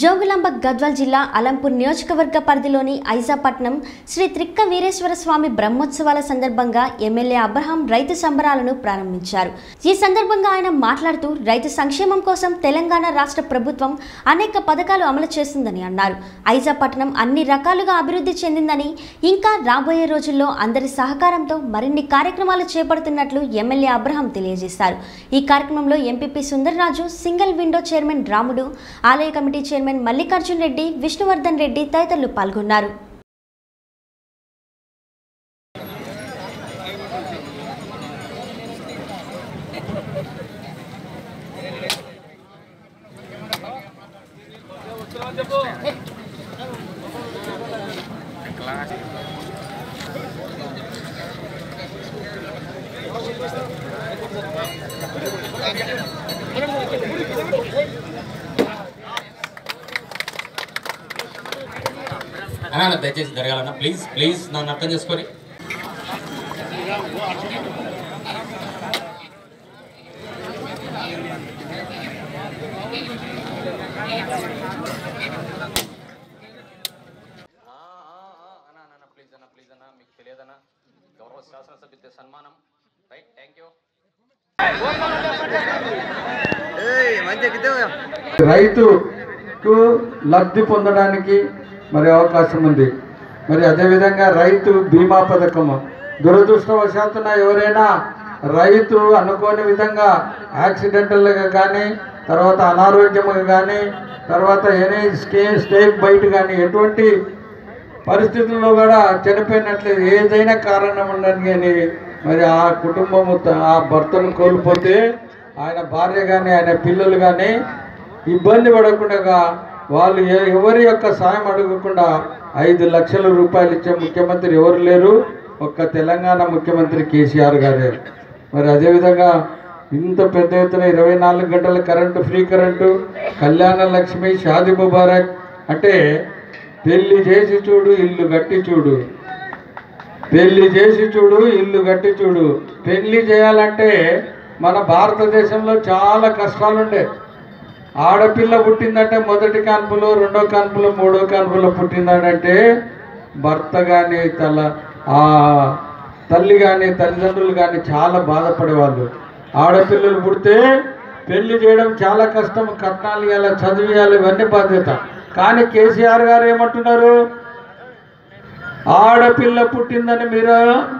జోగులాంబ గద్వాల్ జిల్లా అలంపూర్ నియోజకవర్గ పరిధిలోని ఐజాపట్నం శ్రీ త్రిక్క వీరేశ్వర స్వామి బ్రహ్మోత్సవాల సందర్భంగా ఎమ్మెల్యే అబ్రహాం రైతు సంబరాలను ప్రారంభించారు. ఈ సందర్భంగా ఆయన మాట్లాడుతూ రైతు సంక్షేమం కోసం తెలంగాణ రాష్ట్ర ప్రభుత్వం అనేక పథకాలు అమలు చేస్తుందని అన్నారు. ఐజాపట్నం అన్ని రకాలుగా అభివృద్ధి చెందిందని ఇంకా రాబోయే రోజుల్లో అందరి సహకారంతో మరిన్ని కార్యక్రమాలు చేపడుతున్నట్లు ఎమ్మెల్యే అబ్రహాం తెలియజేశారు. ఈ కార్యక్రమంలో MPP Sundarraju single window chairman Ramudu ఆలయ కమిటీ చైర్మన్ మల్లికార్జున్ రెడ్డి విష్ణువర్ధన్ రెడ్డి తదితరులు పాల్గొన్నారు. అన్నా దయచేసి జరగాలన్నా ప్లీజ్ ప్లీజ్ నన్ను అర్థం చేసుకొని. ప్లీజ్ అన్న ప్లీజ్ అన్న మీకు తెలియదన్నా గౌరవ శాసనసభ్యుల సన్మానం రైట్ థ్యాంక్ యూ రైతుకు లబ్ధి పొందడానికి మరి అవకాశం ఉంది. మరి అదేవిధంగా రైతు బీమా పథకము. దురదృష్టవశాత్తున ఎవరైనా రైతు అనుకోని విధంగా యాక్సిడెంటల్గా కానీ తర్వాత అనారోగ్యముగా కానీ తర్వాత ఎనీ స్టే స్టేక్ బయట కానీ ఎటువంటి పరిస్థితుల్లో కూడా చనిపోయినట్లేదు ఏదైనా కారణం ఉండని కానీ మరి ఆ కుటుంబము ఆ భర్తను కోల్పోతే ఆయన భార్య కానీ ఆయన పిల్లలు కానీ ఇబ్బంది పడకుండా వాళ్ళు ఎవరి యొక్క సాయం అడగకుండా ఐదు లక్షల రూపాయలు ఇచ్చే ముఖ్యమంత్రి ఎవరు లేరు? ఒక్క తెలంగాణ ముఖ్యమంత్రి కేసీఆర్ గారే. మరి అదేవిధంగా ఇంత పెద్ద ఎత్తున ఇరవై నాలుగు గంటల current free current Kalyana Lakshmi Shadi Mubarak అంటే పెళ్ళి చేసి చూడు ఇల్లు కట్టి చూడు. పెళ్ళి చేసి చూడు ఇల్లు కట్టి చూడు. పెళ్ళి చేయాలంటే మన భారతదేశంలో చాలా కష్టాలుండే. ఆడపిల్ల పుట్టిందంటే మొదటి కాన్పులో రెండో కాన్పులో మూడో కాన్పులో పుట్టిందంటే భర్త కానీ తల ఆ తల్లి కానీ తల్లిదండ్రులు కానీ చాలా బాధపడేవాళ్ళు. ఆడపిల్లలు పుడితే పెళ్ళి చేయడం చాలా కష్టం కట్నాలు ఇవ్వాలి చదివియాలి ఇవన్నీ బాధ్యత. కానీ కేసీఆర్ గారు ఏమంటున్నారు? ఆడపిల్ల పుట్టిందని మీరు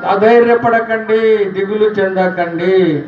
అధైర్యపడకండి దిగులు చెందకండి.